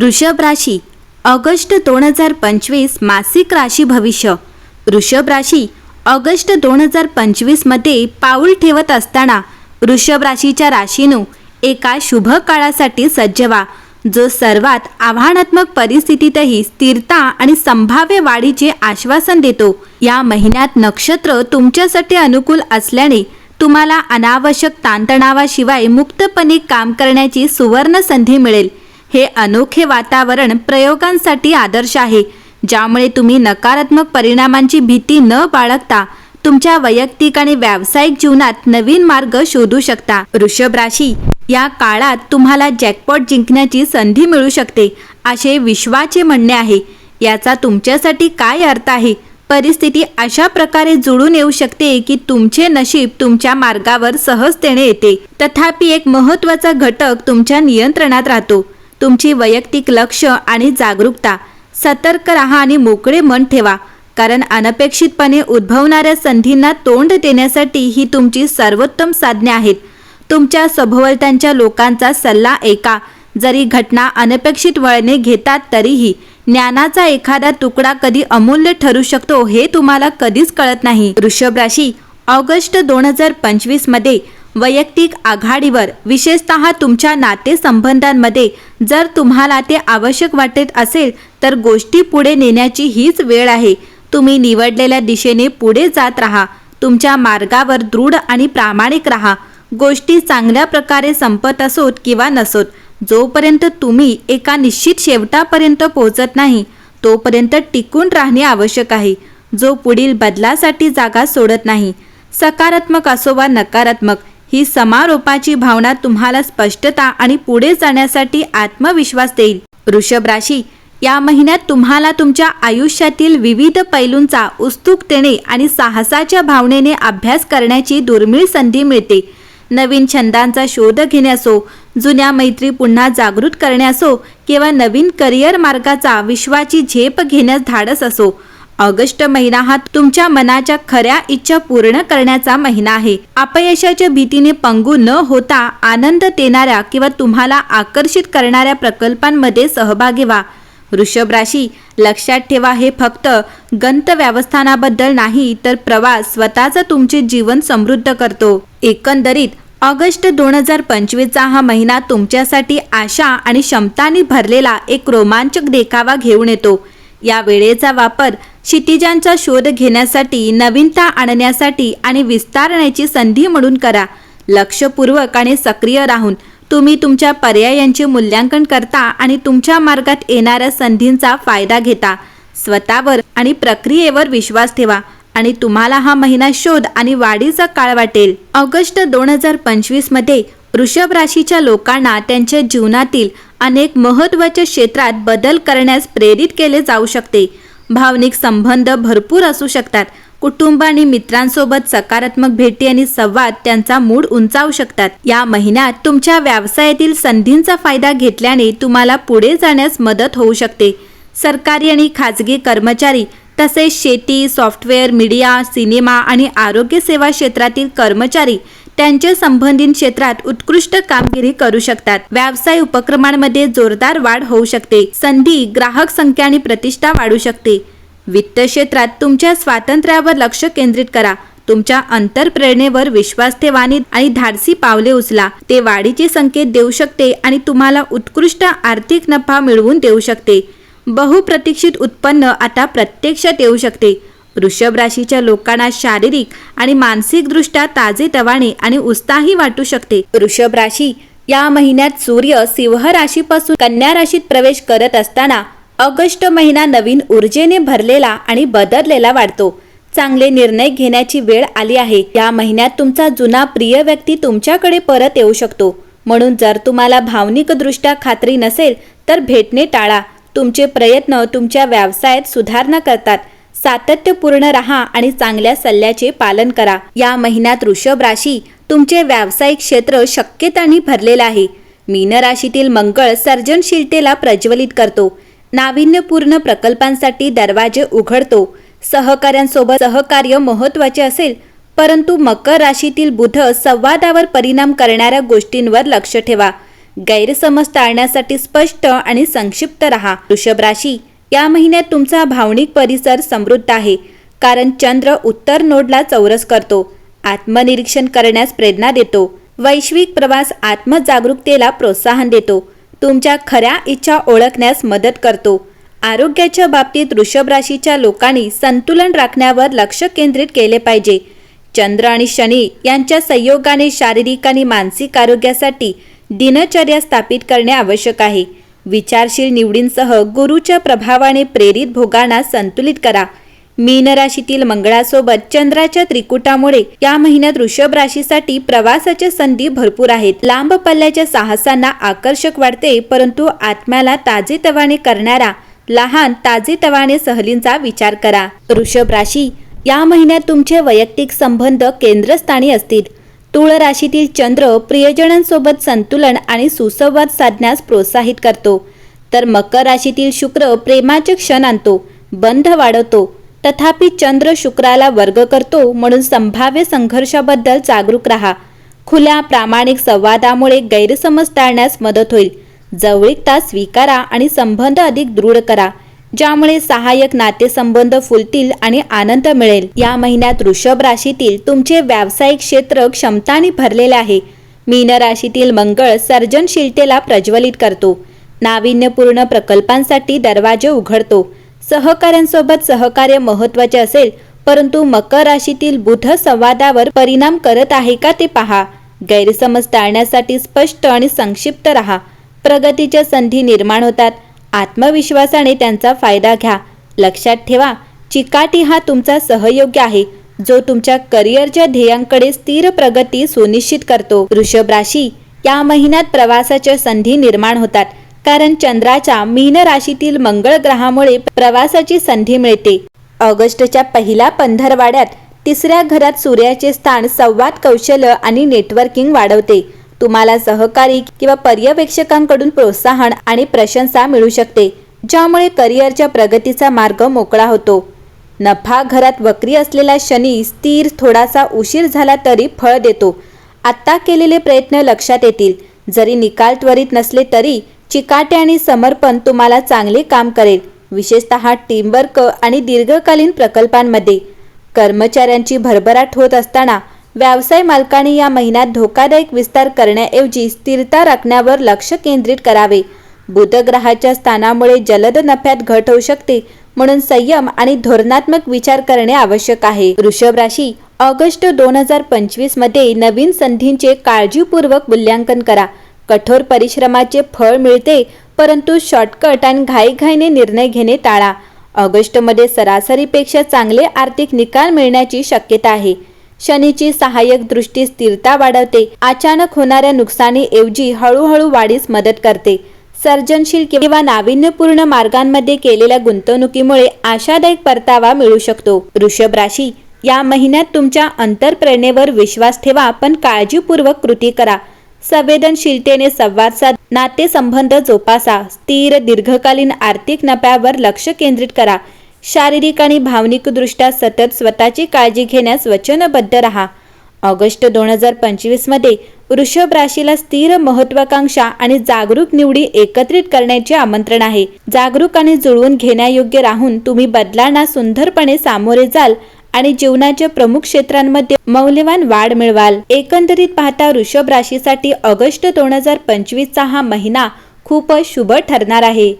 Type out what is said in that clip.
वृषभ राशी ऑगस्ट दोन हजार पंचवीस मासिक राशी भविष्य. वृषभ राशी ऑगस्ट दोन हजार पंचवीसमध्ये पाऊल ठेवत असताना वृषभ राशीच्या राशीनू एका शुभ काळासाठी सज्ज व्हा जो सर्वात आव्हानात्मक परिस्थितीतही स्थिरता आणि संभाव्य वाढीचे आश्वासन देतो. या महिन्यात नक्षत्र तुमच्यासाठी अनुकूल असल्याने तुम्हाला अनावश्यक ताणतणावाशिवाय मुक्तपणे काम करण्याची सुवर्ण संधी मिळेल. हे अनोखे वातावरण प्रयोगांसाठी आदर्श आहे ज्यामुळे तुम्ही नकारात्मक परिणामांची भीती न बाळगता तुमच्या वैयक्तिक आणि व्यावसायिक जीवनात नवीन मार्ग शोधू शकता. वृषभ राशी या काळात तुम्हाला जॅकपॉट जिंकण्याची संधी मिळू शकते असे विश्वाचे म्हणणे आहे. याचा तुमच्यासाठी काय अर्थ आहे? परिस्थिती अशा प्रकारे जुळून येऊ शकते की तुमचे नशीब तुमच्या मार्गावर सहजतेने येते. तथापि एक महत्त्वाचा घटक तुमच्या नियंत्रणात राहतो. तुमची वैयक्तिक लक्ष आणि जागरूकता सतर्क राहा आणि मोकळे मन ठेवा कारण अनपेक्षितपणे उद्भवणाऱ्या संधींना तोंड देण्यासाठी ही तुमची सर्वोत्तम साधने आहेत. तुमच्या सभोवतांच्या लोकांचा सल्ला ऐका. जरी घटना अनपेक्षित वळणे घेतात तरीही ज्ञानाचा एखादा तुकडा कधी अमूल्य ठरू शकतो हे तुम्हाला कधीच कळत नाही. वृषभ राशी ऑगस्ट दोन हजार पंचवीसमध्ये मध्ये वैयक्तिक आघाडीवर विशेषतः तुमच्या नातेसंबंधांमध्ये जर तुम्हाला ते आवश्यक वाटत असेल तर गोष्टी पुढे नेण्याची हीच वेळ आहे. तुम्ही निवडलेल्या दिशेने पुढे जात राहा. तुमच्या मार्गावर दृढ आणि प्रामाणिक राहा. गोष्टी चांगल्या प्रकारे संपत असोत किंवा नसोत जोपर्यंत तुम्ही एका निश्चित शेवटापर्यंत पोहोचत नाही तोपर्यंत टिकून राहणे आवश्यक आहे. जो पुढील बदलासाठी जागा सोडत नाही सकारात्मक असो वा नकारात्मक ही समारोपाची भावना तुम्हाला स्पष्टता आणि पुढे जाण्यासाठी आत्मविश्वास देईल. वृषभ राशी या महिन्यात तुम्हाला तुमच्या आयुष्यातील विविध पैलूंचा उत्सुकतेने आणि साहसाच्या भावनेने अभ्यास करण्याची दुर्मिळ संधी मिळते. नवीन छंदांचा शोध घेणे असो जुन्या मैत्री पुन्हा जागृत करणे असो किंवा नवीन करिअर मार्गाचा विश्वाची झेप घेण्यास धाडस असो ऑगस्ट महिना हा तुमच्या मनाच्या खऱ्या इच्छा पूर्ण करण्याचा महिना आहे. अपयशाच्या भीतीने पंगू न होता आनंद देणाऱ्या किंवा तुम्हाला आकर्षित करणाऱ्या प्रकल्पांमध्ये सहभागी व्हा. वृषभ राशी लक्षात ठेवा हे फक्त गंतव्यवस्थानाबद्दल नाही तर प्रवास स्वतःचा तुमचे जीवन समृद्ध करतो. एकंदरीत ऑगस्ट दोन हजार पंचवीसचा हा महिना तुमच्यासाठी आशा आणि क्षमतांनी भरलेला एक रोमांचक देखावा घेऊन येतो. या वेळेचा वापर क्षितिजांचा शोध घेण्यासाठी नवीनता आणण्यासाठी आणि विस्तारण्याची संधी म्हणून करा. लक्षपूर्वक आणि सक्रिय राहून तुम्ही तुमच्या पर्यायांचे मूल्यांकन करता आणि तुमच्या मार्गात येणाऱ्या संधींचा फायदा घेता. स्वतःवर आणि प्रक्रियेवर विश्वास ठेवा आणि तुम्हाला हा महिना शोध आणि वाढीचा काळ वाटेल. ऑगस्ट दोन हजार पंचवीसमध्ये वृषभ राशीच्या लोकांना त्यांच्या जीवनातील अनेक महत्त्वाच्या क्षेत्रात बदल करण्यास प्रेरित केले जाऊ शकते. भावनिक संबंध भरपूर असू शकतात. कुटुंब आणि मित्रांसोबत सकारात्मक भेटी आणि संवाद त्यांचा मूड उंचावू शकतात. या महिन्यात तुमच्या व्यवसायातील संधींचा फायदा घेतल्याने तुम्हाला पुढे जाण्यास मदत होऊ शकते. सरकारी आणि खाजगी कर्मचारी तसेच शेती सॉफ्टवेअर मीडिया सिनेमा आणि आरोग्य सेवा क्षेत्रातील कर्मचारी त्यांच्या संबंधित क्षेत्रात उत्कृष्ट कामगिरी करू शकतात. व्यवसाय उपक्रमांमध्ये जोरदार वाढ होऊ शकते. संधी ग्राहक संख्या आणि प्रतिष्ठा वाढू शकते. वित्त क्षेत्रात तुमच्या स्वातंत्र्यावर लक्ष केंद्रित करा. तुमच्या अंतरप्रेरणेवर विश्वास ठेवा आणि धाडसी पावले उचला. ते वाढीचे संकेत देऊ शकते आणि तुम्हाला उत्कृष्ट आर्थिक नफा मिळवून देऊ शकते. बहुप्रतीक्षित उत्पन्न आता प्रत्यक्षात येऊ शकते. वृषभ राशीच्या लोकांना शारीरिक आणि मानसिकदृष्ट्या ताजेतवाने आणि उत्साही वाटू शकते. वृषभ राशी या महिन्यात सूर्य सिंह राशीपासून कन्या राशीत प्रवेश करत असताना ऑगस्ट महिना नवीन ऊर्जेने भरलेला आणि बदललेला वाटतो. चांगले निर्णय घेण्याची वेळ आली आहे. या महिन्यात तुमचा जुना प्रिय व्यक्ती तुमच्याकडे परत येऊ शकतो. म्हणून जर तुम्हाला भावनिकदृष्ट्या खात्री नसेल तर भेटणे टाळा. तुमचे प्रयत्न तुमच्या व्यवसायात सुधारणा करतात. सातत्यपूर्ण राहा आणि चांगल्या सल्ल्याचे पालन करा. या महिन्यात वृषभ राशी तुमचे व्यावसायिक क्षेत्र शक्यतांनी भरलेलं आहे. मीन राशीतील मंगळ सर्जनशीलतेला प्रज्वलित करतो. नाविन्यपूर्ण प्रकल्पांसाठी दरवाजे उघडतो. सहकाऱ्यांसोबत सहकार्य महत्त्वाचे असेल परंतु मकर राशीतील बुध संवादावर परिणाम करणाऱ्या गोष्टींवर लक्ष ठेवा. गैरसमज टाळण्यासाठी स्पष्ट आणि संक्षिप्त राहा. वृषभ राशी या महिन्यात तुमचा भावनिक परिसर समृद्ध आहे कारण चंद्र उत्तर नोडला चौरस करतो आत्मनिरीक्षण करण्यास प्रेरणा देतो वैश्विक प्रवास आत्मजागरूकतेला प्रोत्साहन देतो तुमच्या खऱ्या इच्छा ओळखण्यास मदत करतो आरोग्याच्या बाबतीत वृषभ राशीच्या लोकांनी संतुलन राखण्यावर लक्ष केंद्रित केले पाहिजे. चंद्र आणि शनी यांच्या संयोगाने शारीरिक आणि मानसिक आरोग्यासाठी दिनचर्या स्थापित करणे आवश्यक आहे. विचारशील निवडींसह गुरुच्या प्रभावाने प्रेरित भोगांना संतुलित करा. मीन राशीतील मंगळासोबत चंद्राच्या त्रिकुटामुळे या महिन्यात वृषभ राशीसाठी प्रवासाच्या संधी भरपूर आहेत. लांब पल्ल्याच्या साहसांना आकर्षक वाटते परंतु आत्म्याला ताजेतवाने करणारा लहान ताजेतवाने सहलींचा विचार करा. वृषभ राशी या महिन्यात तुमचे वैयक्तिक संबंध केंद्रस्थानी असतील. तुळ राशीतील चंद्र प्रियजनांसोबत संतुलन आणि सुसंवाद साधण्यास प्रोत्साहित करतो. तर मकर राशीतील शुक्र प्रेमाचे क्षण आणतो बंध वाढवतो. तथापि चंद्र शुक्राला वर्ग करतो म्हणून संभाव्य संघर्षाबद्दल जागरूक राहा. खुल्या प्रामाणिक संवादामुळे गैरसमज टाळण्यास मदत होईल. जवळीकता स्वीकारा आणि संबंध अधिक दृढ करा. ज्यामुळे सहाय्यक नातेसंबंध फुलतील आणि आनंद मिळेल. या महिन्यात वृषभ राशीतील तुमचे व्यावसायिक क्षेत्र क्षमताने भरलेले आहे. मीन राशीतील मंगळ सर्जनशीलतेला प्रज्वलित करतो. नाविन्यपूर्ण प्रकल्पांसाठी दरवाजे उघडतो. सहकाऱ्यांसोबत सहकार्य महत्त्वाचे असेल परंतु मकर राशीतील बुध संवादावर परिणाम करत आहे का ते पहा. गैरसमज टाळण्यासाठी स्पष्ट आणि संक्षिप्त राहा. प्रगतीच्या संधी निर्माण होतात. आत्मविश्वासाने त्यांचा फायदा घ्या. लक्षात ठेवा चिकाटी हा तुमचा सहयोग्य आहे जो तुमच्या करिअरच्या ध्येयांकडे स्थिर प्रगती सुनिश्चित करतो. वृषभ राशी या महिन्यात प्रवासाच्या संधी निर्माण होतात कारण चंद्राच्या मीन राशीतील मंगळ ग्रहामुळे प्रवासाची संधी मिळते. ऑगस्टच्या पहिल्या पंधरवाड्यात तिसऱ्या घरात सूर्याचे स्थान संवाद कौशल्य आणि नेटवर्किंग वाढवते. तुम्हाला सहकारी किंवा पर्यवेक्षकांकडून प्रोत्साहन आणि प्रशंसा मिळू शकते ज्यामुळे करिअरच्या प्रगतीचा मार्ग मोकळा होतो. नफा घरात वक्री असलेला शनी स्थिर थोडासा उशीर झाला तरी फळ देतो. आत्ता केलेले प्रयत्न लक्षात येतील. जरी निकाल त्वरित नसले तरी चिकाटे आणि समर्पण तुम्हाला चांगले काम करेल विशेषतः टीमवर्क आणि दीर्घकालीन प्रकल्पांमध्ये. कर्मचाऱ्यांची भरभराट होत असताना व्यवसाय मालकांनी या महिन्यात धोकादायक विस्तार करण्याऐवजी स्थिरता राखण्यावर लक्ष केंद्रित करावे. बुध ग्रहाच्या स्थानामुळे जलद नफ्यात घट होऊ शकते म्हणून संयम आणि धोरणात्मक विचार करणे आवश्यक आहे. वृषभ राशी ऑगस्ट दोन हजार पंचवीसमध्ये नवीन संधींचे काळजीपूर्वक मूल्यांकन करा. कठोर परिश्रमाचे फळ मिळते परंतु शॉर्टकट आणि घाईघाईने निर्णय घेणे टाळा. ऑगस्टमध्ये सरासरीपेक्षा चांगले आर्थिक निकाल मिळण्याची शक्यता आहे. शनीची सहाय्यक दृष्टी स्थिरता वाढवते. अचानक होणाऱ्या नुकसानीऐवजी हळूहळू वाढीस मदत करते. सर्जनशील किंवा नाविन्यपूर्ण मार्गांमध्ये केलेल्या गुंतवणुकीमुळे आशादायक परतावा मिळू शकतो. वृषभ राशी या महिन्यात तुमच्या अंतरप्रेरणेवर विश्वास ठेवा पण काळजीपूर्वक कृती करा. संवेदनशीलतेने संवाद साध नातेसंबंध जोपासा स्थिर दीर्घकालीन आर्थिक नफ्यावर लक्ष केंद्रित करा. शारीरिक आणि भावनिकदृष्ट्या सतत स्वतःची काळजी घेण्यास वचनबद्ध राहा. ऑगस्ट दोन हजार पंचवीसमध्ये वृषभ राशीला स्थिर महत्वाकांक्षा आणि जागरूक निवडी एकत्रित करण्याचे आमंत्रण आहे. जागरूक आणि जुळवून घेण्यायोग्य राहून तुम्ही बदलांना सुंदरपणे सामोरे जाल आणि जीवनाच्या प्रमुख क्षेत्रांमध्ये मौल्यवान वाढ मिळवाल. एकंदरीत पाहता वृषभ राशीसाठी ऑगस्ट दोन हजार पंचवीसचा हा महिना खूपच शुभ ठरणार आहे.